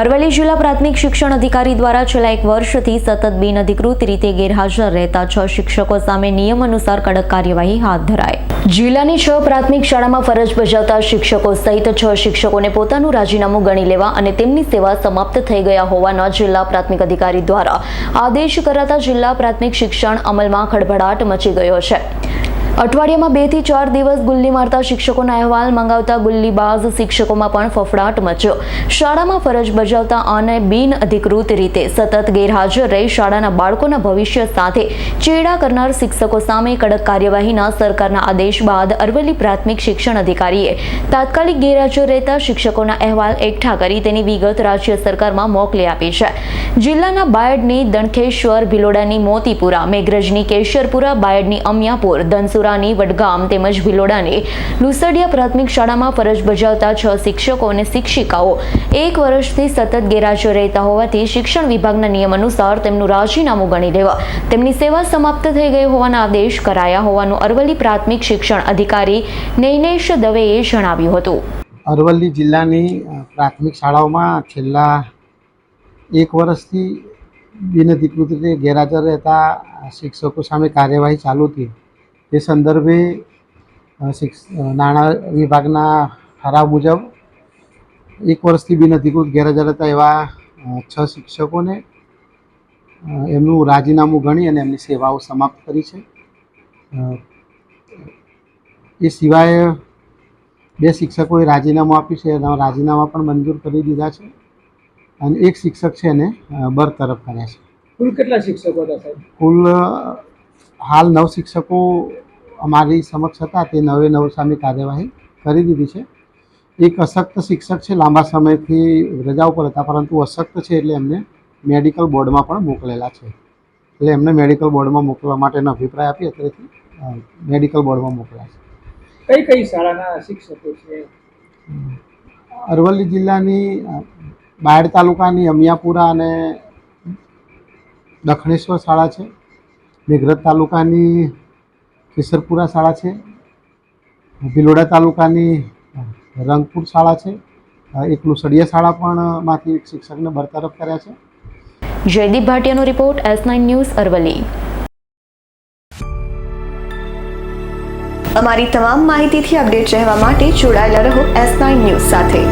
અરવલ્લી જિલ્લા પ્રાથમિક શિક્ષણ અધિકારી દ્વારા છેલ્લા એક વર્ષથી સતત બિનઅધિકૃત રીતે ગેરહાજર રહેતા છ શિક્ષકો સામે નિયમ અનુસાર કડક કાર્યવાહી હાથ ધરાય જિલ્લાની છ પ્રાથમિક શાળામાં ફરજ બજાવતા શિક્ષકો સહિત છ શિક્ષકોને પોતાનું રાજીનામું ગણી લેવા અને તેમની સેવા સમાપ્ત થઈ ગયા હોવાના જિલ્લા પ્રાથમિક અધિકારી દ્વારા આદેશ કરાતા જિલ્લા પ્રાથમિક શિક્ષણ અમલમાં ખળભળાટ મચી ગયો છે. અઠવાડિયામાં બેથી ચાર દિવસ ગુલ્લી મારતા શિક્ષકોના અહેવાલ મંગાવતા ગુલ્લીબાજ શિક્ષકોમાં પણ ફફડાટ મચ્યો. શાળામાં ફરજ બજાવતા અને બિન અધિકૃત રીતે સતત ગેરહાજર રહી શાળાના બાળકોના ભવિષ્ય સાથે ચેડા કરનાર શિક્ષકો સામે કડક કાર્યવાહીના સરકારના આદેશ બાદ અરવલ્લી પ્રાથમિક શિક્ષણ અધિકારીએ તાત્કાલિક ગેરહાજર રહેતા શિક્ષકોના અહેવાલ એકઠા કરી તેની વિગત રાજ્ય સરકારમાં મોકલી આપી છે. જિલ્લાના બાયડની દણખેશ્વર ભિલોડાની મોતીપુરા, મેઘરજની કેશરપુરા, બાયડની અમિયાપુર ધનસુરાની વડગામ તેમજ ભિલોડાની લુસડિયા પ્રાથમિક શાળામાં ફરજ બજાવતા છ શિક્ષકો અને શિક્ષિકાઓ એક વર્ષથી સતત ગેરહાજર રહેતા હોવાથી શિક્ષણ વિભાગના નિયમ અનુસાર તેમનું રાજીનામું ગણી લેવા, તેમની સેવા સમાપ્ત થઈ ગઈ હોવાના આદેશ કરાયા હોવાનું અરવલ્લી પ્રાથમિક શિક્ષણ અધિકારી નૈનેશ દવેએ જણાવ્યું હતું. અરવલ્લી જિલ્લાની પ્રાથમિક શાળાઓમાં છેલ્લા એક વર્ષથી બિનઅધિકૃત રીતે ગેરહાજર રહેતા શિક્ષકો સામે કાર્યવાહી ચાલુ હતી. તે સંદર્ભે શિક્ષ નાણાં વિભાગના ઠરાવ મુજબ એક વર્ષથી બિનઅધિકૃત ગેરહાજર હતા એવા છ શિક્ષકોને એમનું રાજીનામું ગણી અને એમની સેવાઓ સમાપ્ત કરી છે. એ સિવાય બે શિક્ષકોએ રાજીનામું આપ્યું છે એના રાજીનામા પણ મંજૂર કરી દીધા છે અને એક શિક્ષક છે એને બરતરફ કર્યા છે. કુલ કેટલા શિક્ષકો હતા સાહેબ? કુલ હાલ નવ શિક્ષકો અમારી સમક્ષ હતા તે નવે નવ સામે કાર્યવાહી કરી દીધી છે. એક અશક્ત શિક્ષક છે લાંબા સમયથી રજા ઉપર હતા પરંતુ અશક્ત છે એટલે એમને મેડિકલ બોર્ડમાં પણ મોકલેલા છે. એટલે એમને મેડિકલ બોર્ડમાં મોકલવા માટેનો અભિપ્રાય આપી અત્યારેથી મેડિકલ બોર્ડમાં મોકલ્યા છે. કઈ કઈ શાળાના શિક્ષકો છે? અરવલ્લી જિલ્લાની બાયડ તાલુકાની અમિયાપુરા અને દક્ષિણેશ્વર શાળા છે. મેઘરજ તાલુકાની કેસરપુરા શાળા છે. ભિલોડા તાલુકાની રંગપુર શાળા છે. એક લુસડિયા શાળા પણ માંથી એક શિક્ષકને બરતરફ કર્યા છે. Jaydeep ભાટિયાનો report S nine news Aravalli. અમારી તમામ માહિતીથી અપડેટ રહેવા માટે જોડાયેલા રહો એસ નાઇન ન્યૂઝ સાથે.